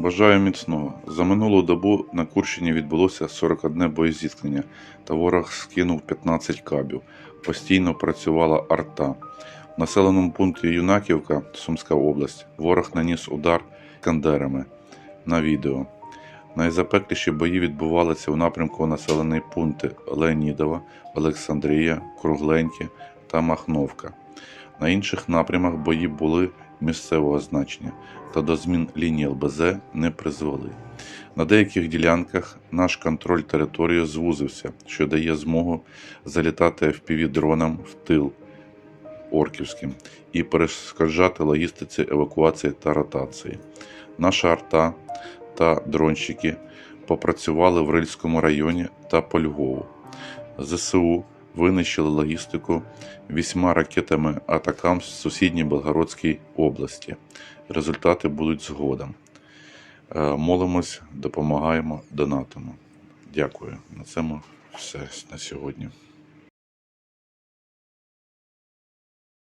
Бажаю міцного. За минулу добу на Курщині відбулося 41 боєзіткнення, та ворог скинув 15 кабів. Постійно працювала арта. В населеному пункті Юнаківка, Сумська область, ворог наніс удар кандерами на відео. Найзапекліші бої відбувалися у напрямку населені пункти Леонідова, Олександрія, Кругленьке та Махновка. На інших напрямах бої були місцевого значення та до змін лінії ЛБЗ не призвели. На деяких ділянках наш контроль території звузився, що дає змогу залітати FPV-дронам в тил орківським і перешкоджати логістиці евакуації та ротації. Наша арта та дронщики попрацювали в Рильському районі та по Львову. ЗСУ винищили логістику вісьма ракетами атакам в сусідній Белгородській області. Результати будуть згодом. Е, Молимось, допомагаємо, донатимо. Дякую. На цьому все на сьогодні.